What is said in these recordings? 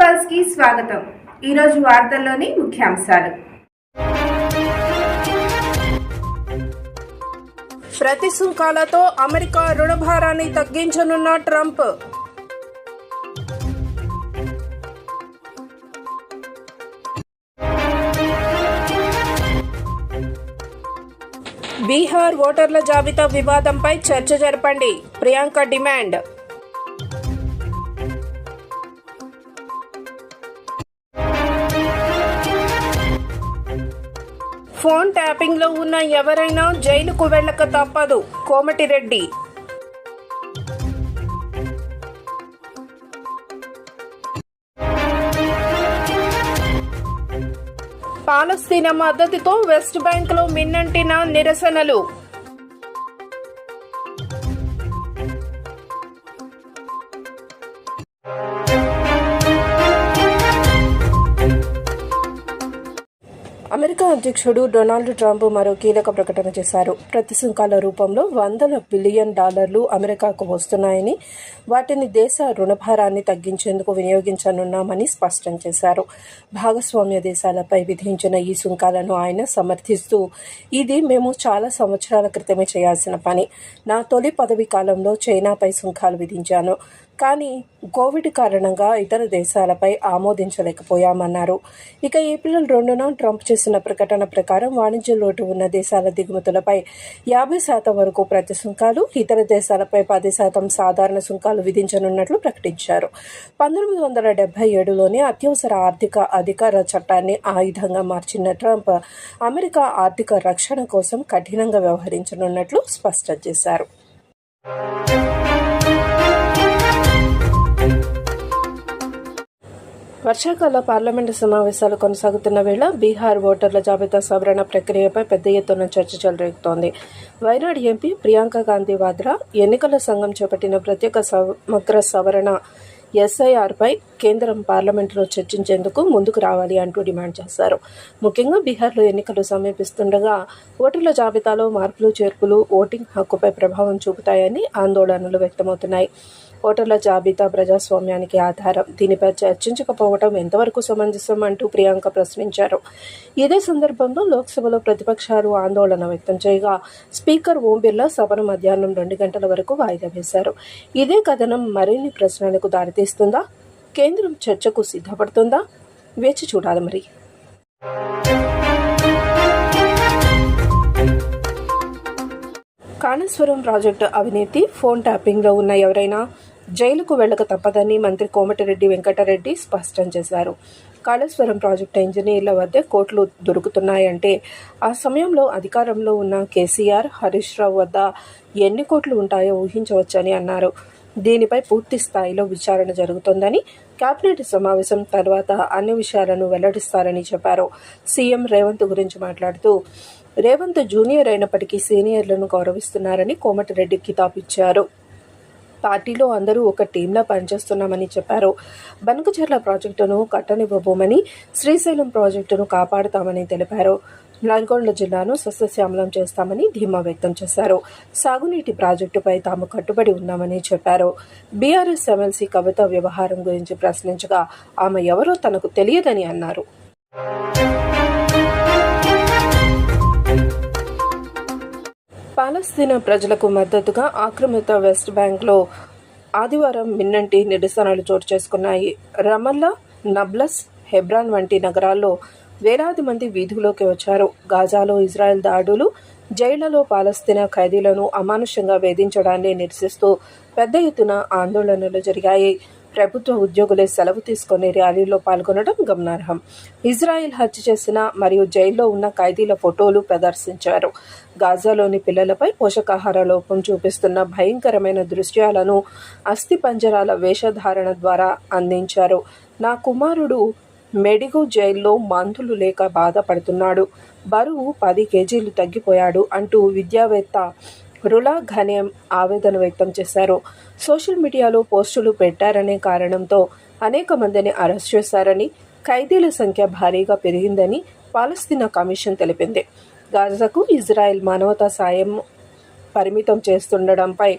పల్స్కి స్వాగతం. ఈరోజు వార్తల్లోని ముఖ్యాంశాలు. ప్రతి సుంకాలతో అమెరికా రుణభారాన్ని తగ్గించనున్న ట్రంప్. బీహార్ ఓటర్ల జాబితా వివాదంపై చర్చ జరపండి. ప్రియాంక డిమాండ్. ఫోన్ ట్యాపింగ్లో ఉన్న ఎవరైనా జైలుకు వెళ్ళక తప్పదు. కోమటిరెడ్డి పాలస్తీనా మద్దతుతో వెస్ట్ బ్యాంక్లో మిన్నంటిన నిరసనలు. అమెరికా అధ్యక్షుడు డొనాల్డ్ ట్రంప్ మరో కీలక ప్రకటన చేశారు. ప్రతి సుంకాల రూపంలో వందల బిలియన్ డాలర్లు అమెరికాకు వస్తున్నాయని వాటిని దేశ రుణభారాన్ని తగ్గించేందుకు వినియోగించనున్నామని స్పష్టం చేశారు. భాగస్వామ్య దేశాలపై విధించిన ఈ సుంకాలను ఆయన సమర్థిస్తూ ఇది మేము చాలా సంవత్సరాల క్రితమే చేయాల్సిన పని. నా తొలి పదవి కాలంలో చైనాపై సుంకాలు విధించాను. కానీ కోవిడ్ కారణంగా ఇతర దేశాలపై ఆమోదించలేకపోయామన్నారు. ఇక ఏప్రిల్ రెండున ట్రంప్ చేసిన ప్రకటన ప్రకారం వాణిజ్య లోటు ఉన్న దేశాల దిగుమతులపై యాభై శాతం వరకు ప్రతి సుంకాలు ఇతర దేశాలపై పది శాతం సాధారణ సుంకాలు విధించనున్నట్లు ప్రకటించారు. పంతొమ్మిది వందల డెబ్బై ఏడులోనే అత్యవసర ఆర్థిక అధికార చట్టాన్ని ఆయుధంగా మార్చిన ట్రంప్ అమెరికా ఆర్థిక రక్షణ కోసం కఠినంగా వ్యవహరించనున్నట్లు స్పష్టం చేశారు. వర్షాకాల పార్లమెంటు సమావేశాలు కొనసాగుతున్న వేళ బీహార్ ఓటర్ల జాబితా సవరణ ప్రక్రియపై పెద్ద ఎత్తున చర్చ చెలరేగుతోంది. వైనాడ్ ఎంపీ ప్రియాంక గాంధీ వాద్రా ఎన్నికల సంఘం చేపట్టిన ప్రత్యేక సమగ్ర సవరణ ఎస్ఐఆర్పై కేంద్రం పార్లమెంటులో చర్చించేందుకు ముందుకు రావాలి అంటూ డిమాండ్ చేశారు. ముఖ్యంగా బీహార్లో ఎన్నికలు సమీపిస్తుండగా ఓటర్ల జాబితాలో మార్పులు చేర్పులు ఓటింగ్ హక్కుపై ప్రభావం చూపుతాయని ఆందోళనలు వ్యక్తమవుతున్నాయి. ఓటర్ల జాబితా ప్రజాస్వామ్యానికి ఆధారం. దీనిపై చర్చించకపోవడం ఎంతవరకు సమంజసం అంటూ ప్రియాంక ప్రశ్నించారు. ఇదే సందర్భంలో లోక్సభలో ప్రతిపక్షాలు ఆందోళన వ్యక్తం చేయగా స్పీకర్ ఓం బిర్లా సభను మధ్యాహ్నం రెండు గంటల వరకు వాయిదా వేశారు. ఇదే కథనం మరిన్ని ప్రశ్నలకు దారితీస్తుందా? కేంద్రం చర్చకు సిద్ధపడుతుందా? వేచి చూడాలి మరి. కాళేశ్వరం ప్రాజెక్టు అవినీతి ఫోన్ ట్యాపింగ్లో ఉన్న ఎవరైనా? జైలుకు వెళ్ళక తప్పదని మంత్రి కోమటిరెడ్డి వెంకటరెడ్డి స్పష్టం చేశారు. కాళేశ్వరం ప్రాజెక్టు ఇంజనీర్ల వద్ద కోట్లు దొరుకుతున్నాయంటే ఆ సమయంలో అధికారంలో ఉన్న కేసీఆర్ హరీష్ రావు వద్ద ఎన్ని కోట్లు ఉంటాయో ఊహించవచ్చని అన్నారు. దీనిపై పూర్తి స్థాయిలో విచారణ జరుగుతోందని కేబినెట్ సమావేశం తర్వాత అన్ని విషయాలను వెల్లడిస్తారని చెప్పారు. సీఎం రేవంత్ గురించి మాట్లాడుతూ రేవంత్ జూనియర్ అయినప్పటికీ సీనియర్లను గౌరవిస్తున్నారని కోమటిరెడ్డి కితాబ్ ఇచ్చారు పార్టీలో అందరూ ఒక టీంలా పనిచేస్తున్నామని చెప్పారు. బనకచెర్ల ప్రాజెక్టును కట్టనివ్వబోమని శ్రీశైలం ప్రాజెక్టును కాపాడుతామని తెలిపారు. నల్గొండ జిల్లాను సస్యశ్యామలం చేస్తామని ధీమా వ్యక్తం చేశారు. సాగునీటి ప్రాజెక్టుపై తాము కట్టుబడి ఉన్నామని చెప్పారు. బీఆర్ఎస్ ఎమ్మెల్సీ కవిత వ్యవహారం గురించి ప్రశ్నించగా ఆమె ఎవరో తనకు తెలియదని అన్నారు. పాలస్తీనా ప్రజలకు మద్దతుగా ఆక్రమిత వెస్ట్ బ్యాంక్లో ఆదివారం మిన్నంటి నిరసనలు చోటు చేసుకున్నాయి. రమల్లా నబ్లస్ హెబ్రాన్ వంటి నగరాల్లో వేలాది మంది వీధుల్లోకి వచ్చారు. గాజాలో ఇజ్రాయెల్ దాడులు జైళ్ళలో పాలస్తీనా ఖైదీలను అమానుషంగా వేధించడాన్ని నిరసిస్తూ పెద్ద ఎత్తున ఆందోళనలు జరిగాయి. ప్రభుత్వ ఉద్యోగులే సెలవు తీసుకుని ర్యాలీలో పాల్గొనడం గమనార్హం. ఇజ్రాయెల్ హత్య చేసిన మరియు జైల్లో ఉన్న ఖైదీల ఫోటోలు ప్రదర్శించారు. గాజాలోని పిల్లలపై పోషకాహార లోపం చూపిస్తున్న భయంకరమైన దృశ్యాలను అస్థిపంజరాల వేషధారణ ద్వారా అందించారు. నా కుమారుడు మెడిగో జైల్లో మందులు లేక బాధపడుతున్నాడు. బరువు పది కేజీలు తగ్గిపోయాడు అంటూ విద్యావేత్త రులా ఘనేం ఆవేదన వ్యక్తం చేశారు. సోషల్ మీడియాలో పోస్టులు పెట్టారనే కారణంతో అనేక మందిని అరెస్ట్ చేశారని ఖైదీల సంఖ్య భారీగా పెరిగిందని పాలస్తీనా కమిషన్ తెలిపింది. గాజాకు ఇజ్రాయెల్ మానవతా సాయం పరిమితం చేస్తుండడంపై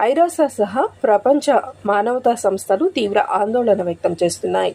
ఐరాసా సహా ప్రపంచ మానవతా సంస్థలు తీవ్ర ఆందోళన వ్యక్తం చేస్తున్నాయి.